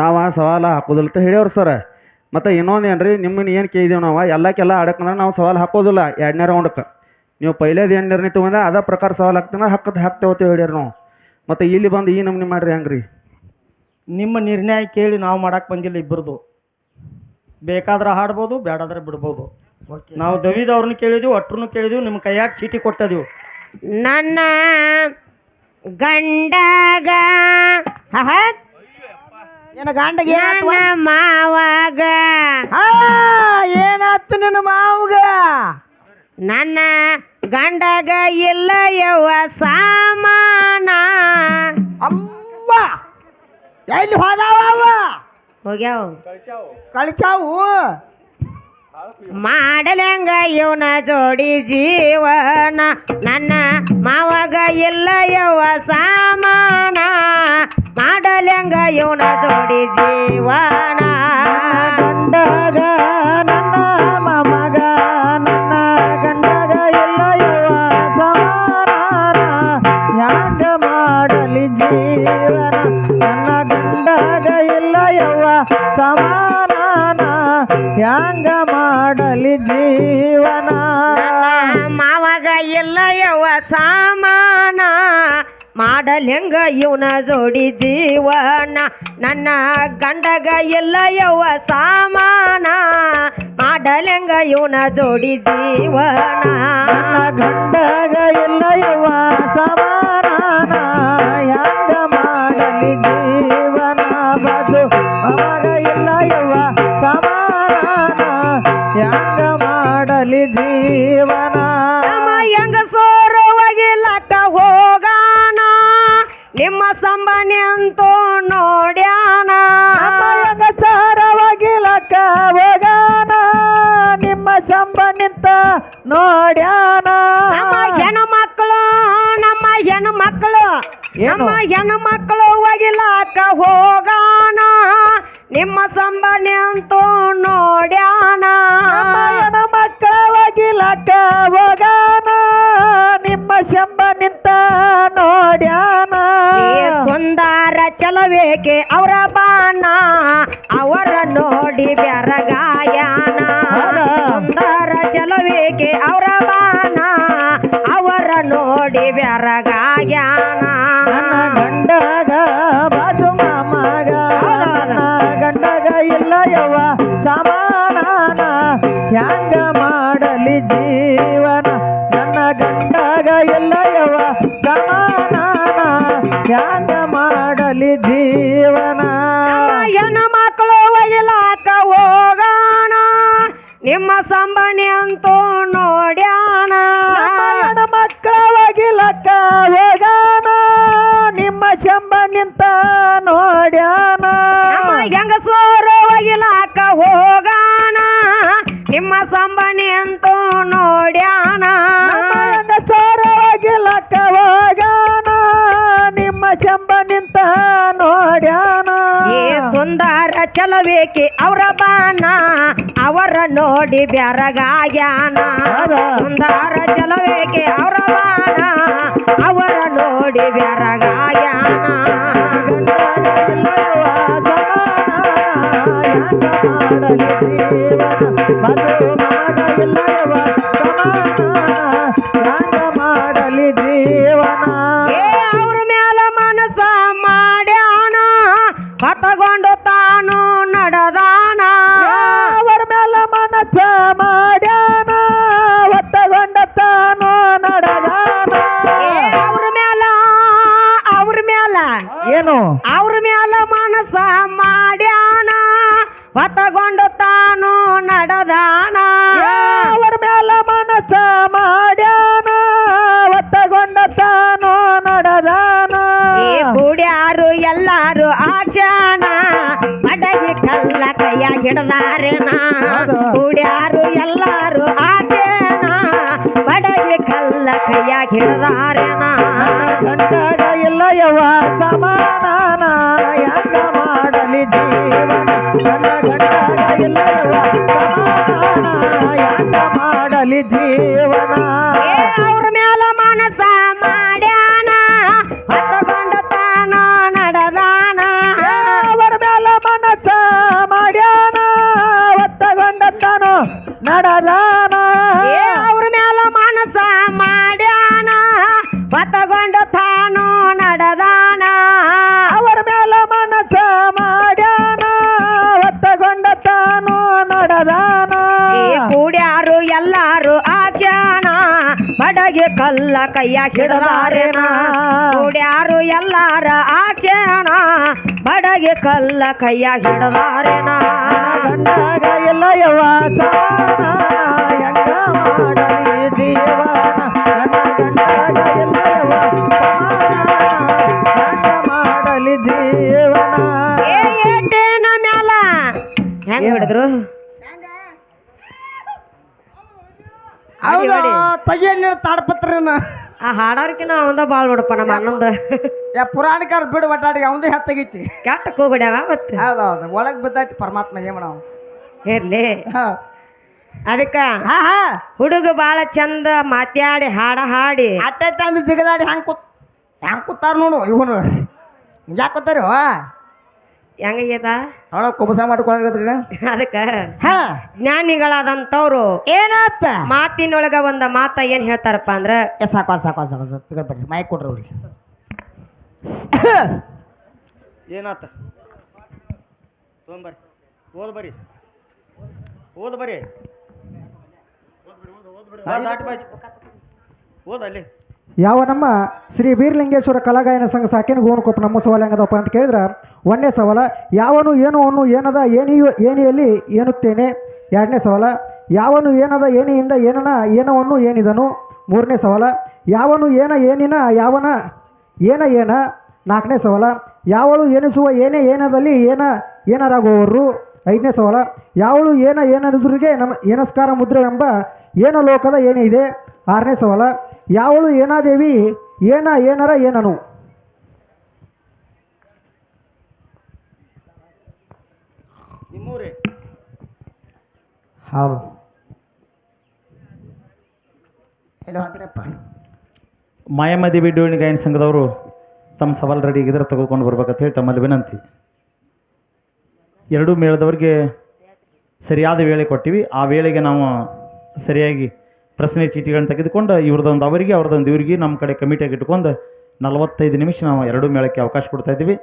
ನಾವು ಸವಾಲು ಹಾಕೋದಿಲ್ಲ ಅಂತ ಹೇಳ್ಯವ್ರು ಸರ್. ಮತ್ತು ಇನ್ನೊಂದು ಏನು ರೀ ನಿಮ್ಮನ್ನ ಏನು ಕೇಳಿದೀವಿ ನಾವು? ಎಲ್ಲಕ್ಕೆಲ್ಲ ಆಡಕ್ಕಂದ್ರೆ ನಾವು ಸವಾಲು ಹಾಕೋದಿಲ್ಲ ಎರಡನೇ ರೌಂಡಕ್ಕೆ ನೀವು ಪೈಲೇದು ಏನು ನಿರ್ಣಯ ತೊಗೊಂಡ್ರೆ ಅದೇ ಪ್ರಕಾರ ಸವಾಲು ಹಾಕ್ತಂದ್ರೆ ಹಕ್ಕದ ಹಾಕ್ತೇವೆ ಅಂತ ಹೇಳ್ಯಾರ ನಾವು. ಮತ್ತು ಇಲ್ಲಿ ಬಂದು ಈ ನಮ್ನಿ ಮಾಡಿರಿ ಹೆಂಗೆ ರೀ ನಿಮ್ಮ ನಿರ್ಣಯ ಕೇಳಿ ನಾವು ಮಾಡಕ್ಕೆ ಬಂದಿಲ್ಲ ಇಬ್ಬರದು. ಬೇಕಾದ್ರೆ ಹಾಡ್ಬೋದು ಬೇಡಾದ್ರೆ ಬಿಡ್ಬೋದು. ನಾವು ದವಿದವ್ರನ್ನ ಕೇಳಿದೀವಿ ಒಟ್ರನ್ನು ಕೇಳಿದೀವಿ ನಿಮ್ಮ ಕೈಯಾಗ ಚೀಟಿ ಕೊಟ್ಟದೀವಿ. ನನ್ನ ಗಂಡಗ ಗಂಡಗೆ ನನ್ನ ಮಾವಾಗ. ಏನಾಯ್ತು ನಿನ್ನ ಮಾವಗ? ನನ್ನ ಗಂಡಗ ಇಲ್ಲ ಯವ್ವ ಸಾಮಾನ. ಅಮ್ಮ ಎಲ್ಲಿ ಹೋದಾವ ಅವ? ಹೋಗ್ಯಾವ. ಕಳಿಸಾವು ಮಾಡಲಂಗ ಇವನ ಜೋಡಿ ಜೀವನ. ನನ್ನ ಮಾವಾಗ ಇಲ್ಲ ಯವ್ವ ಸಾಮಾನ. ಮಾಡಲಂಗ ಯೋನ ಜೋಡಿ ಜೀವನ. ಗಂಡಗ ನನ್ನ ಮಮಗ ನನ್ನ ಗಂಡಗ ಎಲ್ಲ ಯವ್ವ ಸಮಾನ. ಹ್ಯಾಂಗ ಮಾಡಲಿ ಜೀವನ ನನ್ನ ಗಂಡಗ ಎಲ್ಲ ಯವ್ವ ಸಮಾನ. ಹ್ಯಾಂಗ ಮಾಡಲಿ ಜೀವನ. ಮಾವಾಗ ಇಲ್ಲ ಯವ್ವ ಸಾಮಾನ ಮಾಡಲೆಂಗ ಇವನ ಜೋಡಿ ಜೀವನ. ನನ್ನ ಗಂಡಗ ಎಲ್ಲ ಯವ ಸಾಮಾನ. ಮಾಡಲೆಂಗ ಇವನ ಜೋಡಿ ಜೀವನ. ಗಂಡಗ ಎಲ್ಲ ಯವ ಸಮಾನ. ಯಾಂಗ ಮಾಡಲಿ ಜೀವನ ಬದು. ಅವಾಗ ಇಲ್ಲ ಯವ ಸಮಾನ. ಯಾಂಗ ಮಾಡಲಿ ಜೀವನ ಅಂತೂ ನೋಡ್ಯಾನ. ಸಾರವಾಗಿಲಕ್ಕ ಹೋಗಾನ ನಿಮ್ಮ ಸಂಬಂಧಿತ ನೋಡ್ಯಾನ. ನಮ್ಮ ಹೆಣ್ಣು ಮಕ್ಕಳು ನಮ್ಮ ಹೆಣ್ಣು ಮಕ್ಕಳು? ನಮ್ಮ ಹೆಣ್ಣು ಮಕ್ಕಳು ಒಗಿಲಾಕ ಹೋಗಾನ ನಿಮ್ಮ ಸಂಬ ಅಂತೂ ನೋಡ್ಯಾನ. ನಮ್ಮ ಮಕ್ಕಳ ಒಗಿಲಕ್ಕ ಹೋಗಾನ ನಿಮ್ಮ ಸಂಬಂಧಿತ ನೋಡ್ಯಾನ. ಈ ಸುಂದರ ಚಲವೇಕೆ ಅವರ ಬಾಣ? ಅವರ ನೋಡಿ ಬೆರಗಾಯನ? ಸುಂದರ ಚಲವೇಕೆ ಅವರ ಬಾಣ? ಅವರ ನೋಡಿ ಬೆರಗಾಯನ. ಗಂಡಗ ಬಾಜು ಮಾಮಗ. ಗಂಡಗ ಇಲ್ಲ ಯವ್ವ ಸಮಾನ ಮಾಡಲಿ ಜೀವನ ಮಾಡಲಿ ಜೀವನ. ಹೆಣ್ಣು ಮಕ್ಕಳು ಒಯ್ಲಾಕ ಹೋಗೋಣ. ನಿಮ್ಮ ಸಂಬಣಿ ಅಂತೂ ನೋಡ್ಯಾಣ. ಮಕ್ಕಳ ಒಗಿಲಕ್ಕ ಹೋಗೋಣ. ನಿಮ್ಮ ಚಂಬ ನಿಂತ ನೋಡ್ಯಾಣ. ನಮ್ಮ ಚಲವೇಕೆ ಅವರ ಬಾಣ ಅವರ ನೋಡಿ ಬೆರಗಾಗ್ಯಾನ? ಸುಂದರ ಚಲವೇಕೆ ಅವರ ಬಾಣ ಅವರ ನೋಡಿ ಬೆರಗಾಗ್ಯಾನ ಮಾಡಲಿ ಹೊತ್ತಗೊಂಡು ತಾನು ನಡೆದಾನ. ಅವರ ಮೇಲೆ ಮನಸ್ಸ ಮಾಡ್ಯಾನ? ಒತ್ತಗೊಂಡ ತಾನು ನಡೆದಾನ. ಅವ್ರ ಮ್ಯಾಲ ಅವ್ರ ಮ್ಯಾಲ. ಏನು? ಅವ್ರ ಮ್ಯಾಲ ಮನಸ ಮಾಡ್ಯಾನ. ಒತ್ತಗೊಂಡ ತಾನು ನಡೆದಾನ. ಅವರ ಮೇಲೆ ಮನಸ್ಸ ಮಾಡ್ಯಾನ? ಒತ್ತಗೊಂಡ ತಾನು ನಡೆದಾನ. ಕುಡ್ಯಾರು ಎಲ್ಲಾರು ಆಚಾನ ಕಲ್ಲ ಕೈಯ ಹಿಡ್ದಾರೇನ. ಕುಡ್ಯಾರು ಎಲ್ಲಾರು ಆಚೇನ ಬಡಗಿ ಕಲ್ಲ ಕೈಯ ಹಿಡ್ದಾರೇನ ಗಂಟಗ ಇಲ್ಲ ಯವ ಸಮಾನ ಯಾಕ ಮಾಡಲಿ ಜೀವನ? ನನ್ನ ಇಲ್ಲ ಯವ ಸಮಾನ ಯಾಕ ಮಾಡಲಿ ಜೀವನ? ಕಲ್ಲ ಕೈಯ ಹಿಡದಾರೇನ ಕೂಡ್ಯಾರು ಎಲ್ಲಾರ ಆಚೇಣ ಬಡಗೆ ಕಲ್ಲ ಕೈಯ ಹಿಡದಾರೇನ ಗಂಡಾಗ ಎಲ್ಲ ಯವಾಸ ಹೆಂಗ ಮಾಡಲಿ ಜೀವನ. ನನ್ನ ಗಂಡಾಗ ಎಲ್ಲ ಹೆಂಗ ಮಾಡಲಿ ಜೀವನ. ಏ ಏಟೇನ ಮ್ಯಾಲ. ಹೆಂಗ್ ಹಿಡಿದ್ರು ಹೌದಾ? ತಗಿಯಲ್ಲಿ ತಾಡ್ಪತ್ರನ ಆ ಹಾಡೋರ್ಕಿನ ಅವಂದ ಬಾಳ್ ನೋಡಪ್ಪ ನಮ್ಮ ಅಣ್ಣಂದ. ಯಾ ಪುರಾಣಿಕಾರ ಬಿಡು ಒಟ್ಟಾಡಿಗೆ ಅವಂದೇ ಹೆಚ್ಚಾಗೈತಿ ಕೆಟ್ಟ ಕೂಗಡ್ಯಾವ ಮತ್ತೆ? ಹೌದೌದು. ಒಳಗ್ ಬಿದ್ದೈತಿ ಪರಮಾತ್ಮ ಹೇಮಣ ಇರ್ಲಿ. ಅದಕ್ಕ ಹುಡುಗ ಬಾಳ ಚಂದ ಮಾತಾಡಿ ಹಾಡ ಹಾಡಿ. ಅಟ್ಟ ತಂದು ಜಿಗದಾಡಿ ಹ್ಯಾಂಗ ಕೂತ್ ಹ್ಯಾಂಗ ಕೂತಾರ ನೋಡು ಇವನು. ಯಾಕೆ ಹೆಂಗೈತ ಅವಳ ಕುಬಸ ಮಾಡ್ಕೊಂಡಿರೋದ್ರಿ ಅದಕ್ಕ ಹಾ. ಜ್ಞಾನಿಗಳಾದಂತವ್ರು ಏನಾತ? ಮಾತಿನೊಳಗ ಒಂದ ಮಾತ ಏನ್ ಹೇಳ್ತಾರಪ್ಪ ಅಂದ್ರ ಏ ಸಾಕು ಸಾಕು ಸಾಕು ಸಾಕು ತಿಳ್ಕೊಳ್ ಬರ್ರಿ ಮೈಕ್ ಕೊಡ್ರಿ ಅವ್ರಿಗೆ. ಏನಾತ? ತೊಗೊಂಬರ್ರಿ ಓದ್ ಬರ್ರಿ. ಓದ್ ಬರ್ರಿ. ಓದ್ ಅಲ್ಲಿ. ಯಾವ ನಮ್ಮ ಶ್ರೀ ವೀರಲಿಂಗೇಶ್ವರ ಕಲಾಗಾಯನ ಸಂಘ ಸಾಕಿನ ಗೋಣಕೊಪ್ಪ ನಮ್ಮ ಸವಾಲು ಹೆಂಗದಪ್ಪ ಅಂತ ಕೇಳಿದ್ರೆ, ಒಂದನೇ ಸವಾಲ, ಯಾವನು ಏನು ಅನ್ನು ಏನದ ಏನಿಯು ಏನಿಯಲ್ಲಿ ಏನುತ್ತೇನೆ? ಎರಡನೇ ಸವಾಲ, ಯಾವನು ಏನದ ಏನಿಯಿಂದ ಏನನ ಏನವನ್ನು ಏನಿದನು? ಮೂರನೇ ಸವಾಲ, ಯಾವನು ಏನ ಏನಿನ ಯಾವನ ಏನ ಏನ? ನಾಲ್ಕನೇ ಸವಾಲ, ಯಾವಳು ಏನಿಸುವ ಏನೇ ಏನದಲ್ಲಿ ಏನ ಏನರಾಗುವವರು? ಐದನೇ ಸವಾಲ, ಯಾವಳು ಏನ ಏನದುರಿಗೆ ನಮ್ಮ ಏನಸ್ಕಾರ ಎಂಬ ಏನ ಲೋಕದ ಏನೇ ಇದೆ ಆರನೇ ಸವಾಲ ಯಾವಳು ಏನಾದೇವಿ ಏನ ಏನರ ಏನನು. ನಿಮ್ಮೂರೇ? ಹೌದು. ಮಾಯಮದಿ ಹಾಕಿರಪ್ಪ ಮಾಯಾಮದಿ ಡೋಣಿ ಗಾಯನ ಸಂಘದವರು ತಮ್ಮ ಸವಾಲು ರೆಡಿ ಇದ್ರ ತೆಗೆದುಕೊಂಡು ಬರ್ಬೇಕಂತ ಹೇಳಿ ತಮ್ಮಲ್ಲಿ ವಿನಂತಿ. ಎರಡೂ ಮೇಳದವ್ರಿಗೆ ಸರಿಯಾದ ವೇಳೆ ಕೊಟ್ಟಿವಿ. ಆ ವೇಳೆಗೆ ನಾವು ಸರಿಯಾಗಿ ಪ್ರಶ್ನೆ ಚೀಟಿಗಳನ್ನು ತೆಗೆದುಕೊಂಡು ಇವ್ರದ್ದೊಂದು ಅವರಿಗೆ, ಅವ್ರದ್ದೊಂದು ಇವರಿಗೆ ನಮ್ಮ ಕಡೆ ಕಮಿಟಿಯಾಗಿ ಇಟ್ಕೊಂಡು ನಲವತ್ತೈದು ನಿಮಿಷ ನಾವು ಎರಡೂ ಮೇಳಕ್ಕೆ ಅವಕಾಶ ಕೊಡ್ತಾ ಇದ್ದೀವಿ.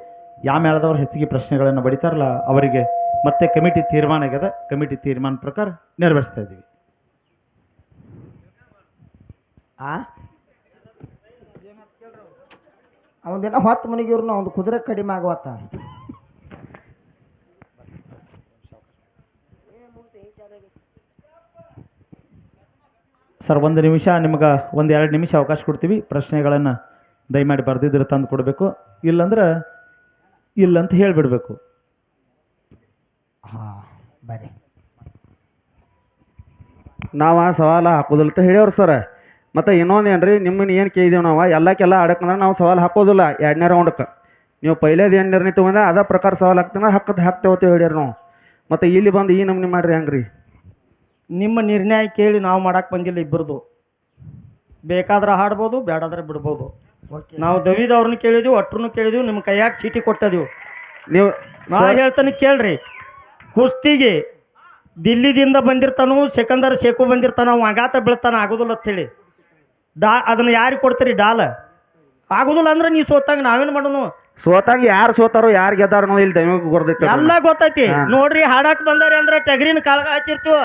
ಯಾವ ಮೇಳದವ್ರು ಹೆಚ್ಚಿಗೆ ಪ್ರಶ್ನೆಗಳನ್ನು ಬಡಿತಾರಲ್ಲ ಅವರಿಗೆ ಮತ್ತೆ ಕಮಿಟಿ ತೀರ್ಮಾನ ಆಗ್ಯದ ಕಮಿಟಿ ತೀರ್ಮಾನ ಪ್ರಕಾರ ನೆರವೇರಿಸ್ತಾ ಇದ್ದೀವಿ. ಆ? ಹೊತ್ತು ಹೊತ್ತು ಇವ್ರನ್ನ ಒಂದು ಕುದುರೆ ಕಡಿಮೆ ಆಗುವತ್ತ. ಸರ್, ಒಂದು ನಿಮಿಷ, ನಿಮ್ಗೆ ಒಂದು ಎರಡು ನಿಮಿಷ ಅವಕಾಶ ಕೊಡ್ತೀವಿ. ಪ್ರಶ್ನೆಗಳನ್ನು ದಯಮಾಡಿ ಬರೆದಿದ್ರೆ ತಂದು ಕೊಡಬೇಕು. ಇಲ್ಲಂದ್ರೆ ಇಲ್ಲ ಅಂತ ಹೇಳಿಬಿಡ್ಬೇಕು. ಹಾಂ, ಬರ್ರಿ. ನಾವು ಆ ಸವಾಲು ಹಾಕೋದಿಲ್ಲ ಅಂತ ಹೇಳ್ಯಾವ್ರಿ ಸರ್. ಮತ್ತು ಇನ್ನೊಂದು ಏನು ರೀ ನಿಮ್ಮನ್ನ ಏನು ಕೇಳಿದೀವಿ ನಾವು? ಎಲ್ಲಕ್ಕೆಲ್ಲ ಆಡಕ್ಕಂದ್ರೆ ನಾವು ಸವಾಲು ಹಾಕೋದಿಲ್ಲ. ಎರಡನೇ ರೌಂಡಕ್ಕೆ ನೀವು ಪೈಲೇದು ಏನು ನಿರ್ಣಯ ತೊಗೊಂಡ್ರೆ ಅದೇ ಪ್ರಕಾರ ಸವಾಲು ಹಾಕ್ತಾನೆ ಹಕ್ಕದ ಹಾಕ್ತೇವತ್ತೆ ಹೇಳ್ಯಾರ ನಾವು. ಮತ್ತು ಇಲ್ಲಿ ಬಂದು ಈ ನಮ್ಮನೆ ಮಾಡಿರಿ ಹೆಂಗೆ ನಿಮ್ಮ ನಿರ್ಣಯ ಕೇಳಿ ನಾವು ಮಾಡಕ್ ಬಂದಿಲ್ಲ ಇಬ್ಬರದು. ಬೇಕಾದ್ರೆ ಹಾಡ್ಬೋದು ಬೇಡಾದ್ರೆ ಬಿಡ್ಬೋದು. ನಾವು ದವಿದವ್ರನ್ನ ಕೇಳಿದ್ವಿ ಒಟ್ರನ್ನು ಕೇಳಿದ್ವಿ ನಿಮ್ಮ ಕೈಯಾಗ ಚೀಟಿ ಕೊಟ್ಟದೀವಿ. ನೀವು ನಾ ಹೇಳ್ತಾನೆ ಕೇಳ್ರಿ. ಕುಸ್ತಿಗೆ ದಿಲ್ಲಿದಿಂದ ಬಂದಿರ್ತಾನು ಸೆಕಂದರ್ ಶೇಕು ಬಂದಿರ್ತಾನ ಅವ ಆಘಾತ ಬೀಳ್ತಾನ ಆಗೋದಿಲ್ಲ ಅಂತೇಳಿ ಡಾ ಅದನ್ನ ಯಾರಿಗೆ ಕೊಡ್ತೀರಿ ಡಾಲ? ಆಗೋದಿಲ್ಲ ಅಂದ್ರೆ ನೀ ಸೋತಾಗ ನಾವೇನು ಮಾಡೋನು? ಸೋತಾಗ ಯಾರು ಸೋತಾರೋ ಯಾರು ಗೆದ್ದಾರೋ ಇಲ್ಲಿ ದೈವ ಎಲ್ಲ ಗೊತ್ತೈತಿ. ನೋಡ್ರಿ ಹಾಡಾಕ್ ಬಂದಾರೆ ಅಂದ್ರೆ ಟಗರಿನ ಕಾಳಗ ಹಚ್ಚಿರ್ತೀವ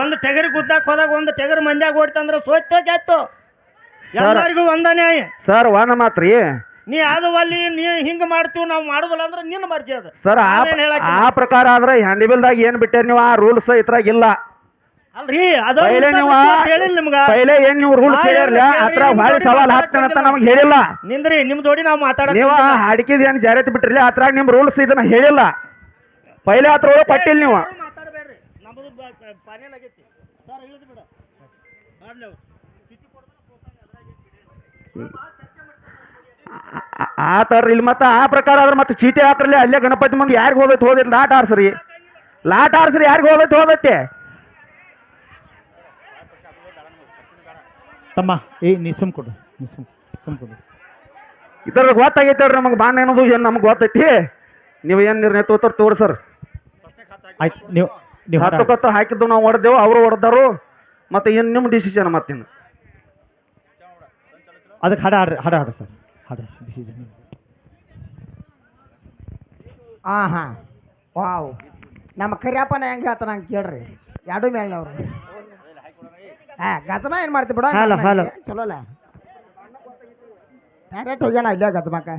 ಒಂದು ಟಗರಿ ಗುದ್ದಾಕ್ ಹೋದಾಗ ಒಂದು ಟಗರ್ ಮಂದ್ಯಾಗ ಓಡ್ತಂದ್ರ ಸೋತೋ ಗೆತ್ತು ಎಲ್ಲರಿಗೂ ಒಂದ ನ್ಯಾಯ ಸರ್ ವಾನ ಮಾತ್ರಿ. ನೀ ಅದು ಅಲ್ಲಿ ನೀ ಹಿಂಗ ಮಾಡ್ತೀವಿ ನಾವು ಮಾಡುದಿಲ್ಲ ಅಂದ್ರೆ ನಿನ್ನ ಮರ್ಜಿ ಅದು. ಸರ್ ಆ ನಾವೇನ್ ಹೇಳಕ್ಕಿಲ್ಲ. ಆ ಪ್ರಕಾರ ಆದ್ರೆ ಹ್ಯಾಂಡಿಬಿಲ್ದಾಗ ಏನು ಬಿಟ್ಟೇರಿ ನೀವು? ಆ ರೂಲ್ಸ್ ಇದ್ರಾಗ ಇಲ್ಲ. ಅಲ್ರಿ ಅದು ಪೈಲೆ ನೀವು ಹೇಳಿಲ್ಲ ನಿಮ್ಗ. ಪೈಲೆ ಏನು ನೀವು ರೂಲ್ಸ್ ಹತ್ರ ಕೇಳಿ ಭಾಳ ಸವಾಲು ಹಾಕ್ತೇನೆ ಅಂತ. ನಮಗೆ ಹೇಳಿಲ್ಲ. ನಿಂದ್ರಿ ನಿಮ್ ಜೋಡಿ ನಾವು ಮಾತಾಡಕ್ ನೀವು ಹಾಡಿಕಿದ ಏನು ಜಾರಿತಿ ಅದ್ರಾಗ ನಿಮ್ಮ ರೂಲ್ಸ್ ಇದನ್ನ ಹೇಳಿಲ್ಲ. ಪೈಲೆ ಹತ್ರ ಪಟ್ಟಿಲ್ ಪಟ್ಟಿಲ್ಲ ನೀವು ಪಾನೇಲ್ ಆಗೈತಿ ಸರ್ ಇಳಿದು ಬಿಡ. ಮಾಡ್ಲಿ ಅವ್ರು. ಆ- ಆ ಥರ ಇಲ್ಲಿ ಮತ್ತೆ ಆ ಪ್ರಕಾರ ಆದ್ರೆ ಮತ್ತೆ ಚೀಟಿ ಹಾಕ್ರಲ್ಲ ಅಲ್ಲೇ ಗಣಪತಿ ಮುಂದೆ ಯಾರಿಗೆ ಹೋದೈತೆ ಹೋದಿರಿ ಲಾಟ್ ಆರ್ಸ್ರಿ. ಲಾಟ್ ಆರ್ಸ್ರಿ ಯಾರಿಗೆ ಹೋದೈತೆ ಹೋಗತ್ತೆ ತಮ್ಮ ಏ ನೀ ಸುಮ್ ಕೊಡು ನೀ ಸುಮ್ ಸುಮ್ ಕೊಡು. ಇದ್ರ ಗೊತ್ತಾಗೈತೆ ನಮಗೆ ಬಾಣ ಏನದು ಏನು ನಮ್ಗೆ ಗೊತ್ತೈತಿ? ನೀವು ಏನು ನಿರ್ಣಯ ತೋತಾರ ತೋರಿ ಸರ್. ಆಯ್ತು ನೀವು ಹತ್ತು ಕತ್ತು ಹಾಕಿದ್ದು ನಾವು ಹೊಡೆದೆವು ಅವರು ಹೊಡೆದಾರು. ಮತ್ತೆ ಏನು ನಿಮ್ಮ ಡಿಸಿಷನ್ ಮತ್ತಿನ್ನು. ಅದಕ್ಕೆ ಹಾಡ ಹಾಡ್ರಿ ಹಾಡ ಹಾಡ್ರಿ ಸರ್ ಹಾಡ ಡಿಸಿಷನ್ ಹಾಂ ಹಾಂ ವಾವ್. ನಮ್ಮ ಕರಿಯಪ್ಪನ ಹೆಂಗೆ ಹೇಳ್ತಾನ ಹಂಗೆ ಕೇಳ್ರಿ. ಎರಡು ಮೇಳ್ನವ್ರು ಹಾಂ ಗಜಮ ಏನು ಮಾಡ್ತಿ ಬಿಡ. ಚಲೋ ಅಲ್ಲ ಡೈರೆಕ್ಟ್ ಹೋಗ್ಯಾನ ಇಲ್ಲೇ ಗಜಮಕ್ಕ.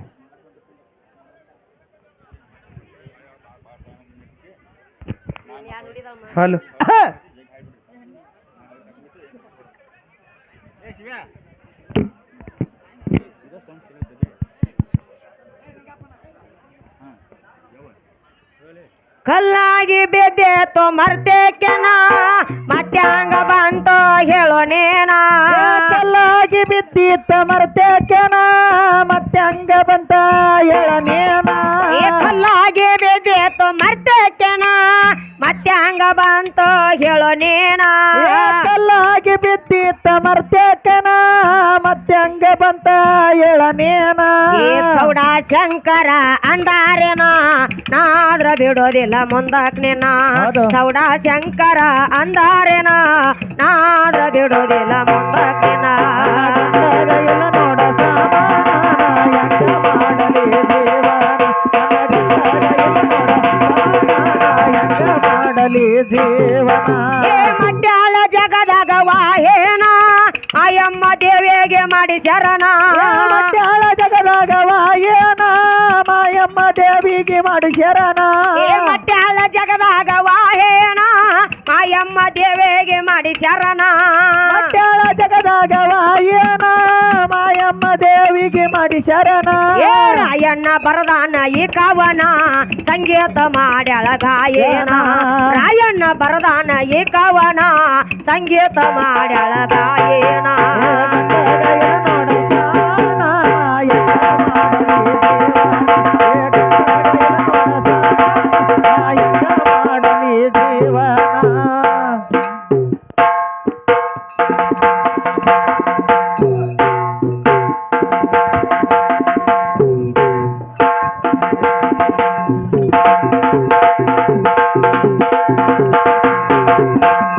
ಹಲೋ ಕಲ್ಲಾಗಿ ಬಿದ್ದೇತು ಮರ್ತೇಕೆನ ಮತ್ತೆ ಹಂಗ ಬಂತು ಹೇಳೋ ನೇನ. ಕಲ್ಲಾಗಿ ಬಿದ್ದಿತ್ತ ಮರ್ತೇಕೆನ ಮತ್ತೆ ಹಂಗ ಬಂತ ಹೇಳನೇನ ಏ ಕಲ್ಲಾಗಿ ಬಿದ್ದೇತು ಮರ್ತೇಕೆನ ಮತ್ತೆ ಹಂಗ ಬಂತು ಹೇಳೋ ನೇನ. ಕಲ್ಲಾಗಿ ಬಿದ್ದಿತ್ತ ಮರ್ತೇಕನ ಮತ್ತೆ ಹಂಗ ಬಂತ ಹೇಳನೇನ ಗೌಡ ಶಂಕರ ಅಂದಾರೇನ? ನಾದ್ರ ಬಿಡೋದಿಲ್ಲ ಮುಂದಕ್ ನಿನ್ನ. ಹೌದು. ಸೌಡ ಶಂಕರ ಅಂದಾರೇನ? ನಾದ್ರ ಬಿಡೋದಿಲ್ಲ ಜೀವನ ಏ ಮಡ್ಯಾಳ ಜಗದಾಗ ವಾಹೇನ ಅಯ್ಯಮ್ಮ ದೇವಿಗೆ ಮಾಡಿ ಶರಣ. ಮಟ್ಯಾಳ ಜಗದಾಗ ಏನ ಮಾಯಮ್ಮ ದೇವಿಗೆ ಮಾಡಿ ಶರಣ. ಏ ಮಡ್ಯಾಳ ಜಗದಾಗ ವಾಹೇನ ಆಯಮ್ಮ ದೇವಿಗೆ ಮಾಡಿ ಶರಣ. ಮಟ್ಯಾಳ ಮಾಯಮ್ಮ ದೇವಿಗೆ ಮಾಡಿ ಶರಣ. ಏ ರಾಯಣ್ಣ ಬರದಾನ ಈ ಕವನ ಸಂಗೀತ ಮಾಡ್ಯಾಳ ಗಾಯನ ರಾಯಣ್ಣ ಬರದಾನ ಈ ಕವನ ಸಂಗೀತ ಮಾಡ್ಯಾಳ ಗಾಯನ ಏ